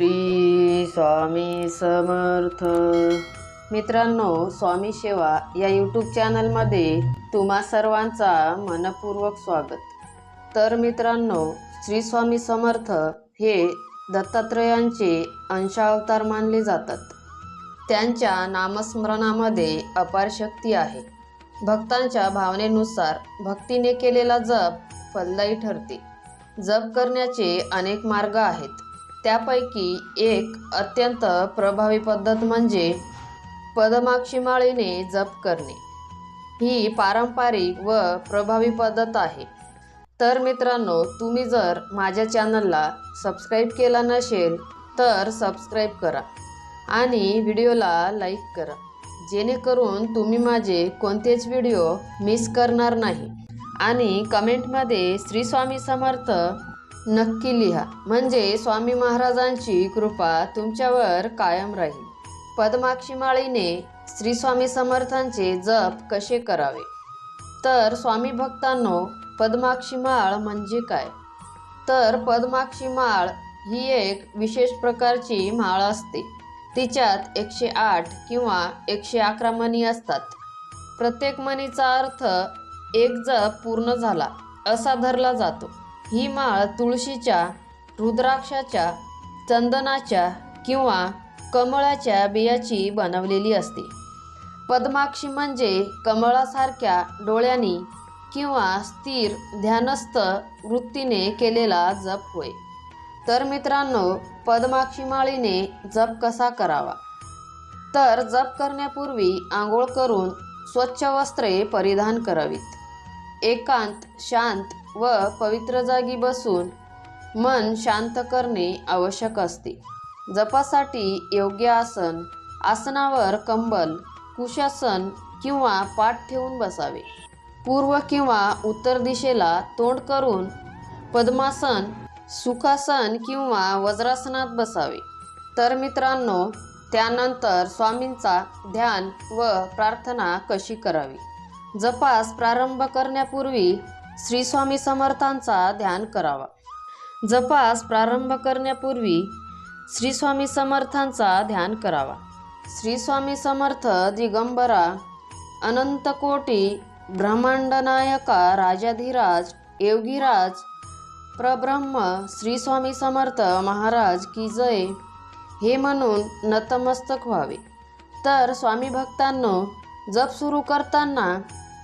श्री स्वामी समर्थ. मित्रांनो स्वामी सेवा या यूट्यूब चॅनलमध्ये तुम्हा सर्वांचा मनपूर्वक स्वागत. तर मित्रांनो श्री स्वामी समर्थ हे दत्तात्रयांचे अंशावतार मानले जातात. त्यांच्या नामस्मरणामध्ये अपार शक्ती आहे. भक्तांच्या भावनेनुसार भक्तीने केलेला जप फलदायी ठरते. जप करण्याचे अनेक मार्ग आहेत. त्यापैकी एक अत्यंत प्रभावी पद्धत म्हणजे पदमाक्षी माळीने जप करणे. ही पारंपरिक व प्रभावी पद्धत आहे. तर मित्रांनो तुम्ही जर माझ्या चॅनलला सबस्क्राईब केला नसेल तर सबस्क्राईब करा आणि व्हिडिओला लाईक करा. जेणेकरून तुम्ही माझे कोणतेच व्हिडिओ मिस करणार नाही. आणि कमेंटमध्ये श्री स्वामी समर्थ नक्की लिहा. म्हणजे स्वामी महाराजांची कृपा तुमच्यावर कायम राहील. पद्माक्षी माळीने श्री स्वामी समर्थांचे जप कसे करावे? तर स्वामी भक्तांनो पद्माक्षी माळ म्हणजे काय? तर पद्माक्षी माळ ही एक विशेष प्रकारची माळ असते. तिच्यात एकशे आठ किंवा एकशे अकरा मणी असतात. प्रत्येक मणीचा अर्थ एक जप पूर्ण झाला असा धरला जातो. ही माळ तुळशीच्या रुद्राक्षाच्या चंदनाच्या किंवा कमळाच्या बियाची बनवलेली असते. पद्माक्षी म्हणजे कमळासारख्या डोळ्यांनी किंवा स्थिर ध्यानस्थ वृत्तीने केलेला जप होय. तर मित्रांनो पद्माक्षी माळीने जप कसा करावा? तर जप करण्यापूर्वी आंघोळ करून स्वच्छ वस्त्रे परिधान करावीत. एकांत शांत व पवित्र जागी बसून मन शांत करणे आवश्यक असते. जपासाठी योग्य आसन आसनावर कंबल कुशासन किंवा पाठ ठेवून बसावे. पूर्व किंवा उत्तर दिशेला तोंड करून पद्मासन सुखासन किंवा वज्रासनात बसावे. तर मित्रांनो त्यानंतर स्वामींचा ध्यान व प्रार्थना कशी करावी? जपास प्रारंभ करण्यापूर्वी श्री स्वामी समर्थांचा ध्यान करावा. जपास प्रारंभ करण्यापूर्वी श्री स्वामी समर्थांचा ध्यान करावा. श्री स्वामी समर्थ दिगंबरा अनंतकोटी ब्रह्मांडनायका राजाधिराज योगीराज प्रब्रह्म श्री स्वामी समर्थ महाराज की जय हे म्हणून नतमस्तक व्हावे. तर स्वामी भक्तांनो जप सुरू करताना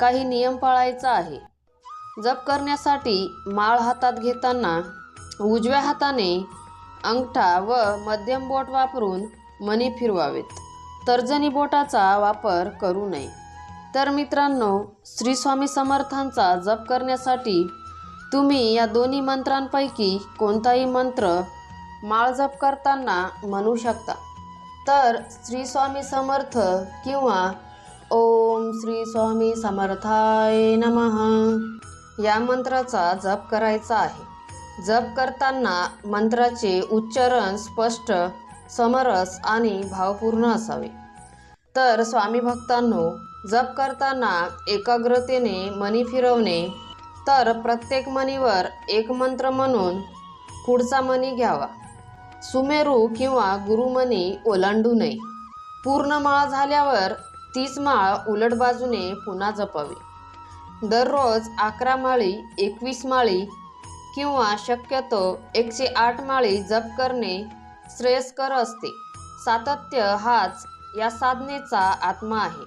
काही नियम पाळायचा आहे. जप करण्यासाठी माळ हातात घेताना उजव्या हाताने अंगठा व मध्यम बोट वापरून मणी फिरवावेत. तर्जनी बोटाचा वापर करू नये. तर मित्रांनो श्री स्वामी समर्थांचा जप करण्यासाठी तुम्ही या दोन्ही मंत्रांपैकी कोणताही मंत्र माळ जप करताना म्हणू शकता. तर श्री स्वामी समर्थ किंवा ओम श्री स्वामी समर्थाय नमः. या मंत्राचा जप करायचा आहे. जप करताना मंत्राचे उच्चारण स्पष्ट समरस आणि भावपूर्ण असावे. तर स्वामी भक्तांनो जप करताना एकाग्रतेने मणी फिरवणे तर प्रत्येक मणीवर एक मंत्र म्हणून पुढचा मणी घ्यावा. सुमेरू किंवा गुरुमणी ओलांडू नये. पूर्ण माळ झाल्यावर तीच माळ उलट बाजूने पुन्हा जपावी. दररोज अकरा माळी एकवीस माळी किंवा शक्यतो एकशे आठ माळी जप करणे श्रेयस्कर असते. सातत्य हाच या साधनेचा आत्मा आहे.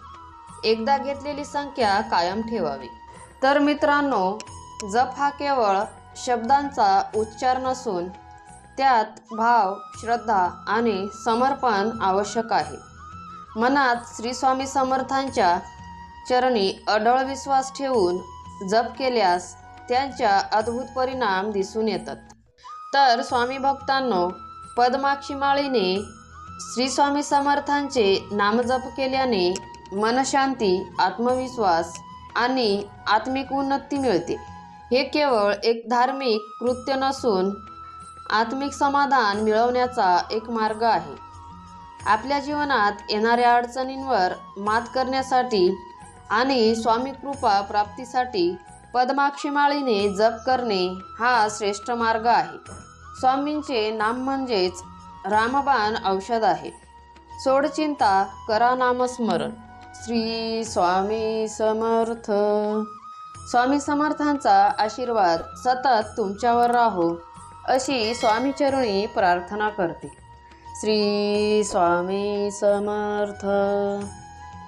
एकदा घेतलेली संख्या कायम ठेवावी. तर मित्रांनो जप हा केवळ शब्दांचा उच्चार नसून त्यात भाव श्रद्धा आणि समर्पण आवश्यक आहे. मनात श्री स्वामी समर्थांच्या चरणी अढळ विश्वास ठेवून जप केल्यास त्यांच्या अद्भुत परिणाम दिसून येतात. तर स्वामी भक्तांनो पद्माक्षी माळीने श्री स्वामी समर्थांचे नामजप केल्याने मनशांती आत्मविश्वास आणि आत्मिक उन्नती मिळते. हे केवळ एक धार्मिक कृत्य नसून आत्मिक समाधान मिळवण्याचा एक मार्ग आहे. आपल्या जीवनात येणाऱ्या अडचणींवर मात करण्यासाठी आणि स्वामी कृपा प्राप्तीसाठी पद्माक्षिमाळीने जप करणे हा श्रेष्ठ मार्ग आहे. स्वामींचे नाम म्हणजेच रामबाण औषध आहे. सोडचिंता करा नामस्मरण. श्री स्वामी समर्थ. स्वामी समर्थांचा आशीर्वाद सतत तुमच्यावर राहो अशी स्वामीचरणी प्रार्थना करते. श्री स्वामी समर्थ.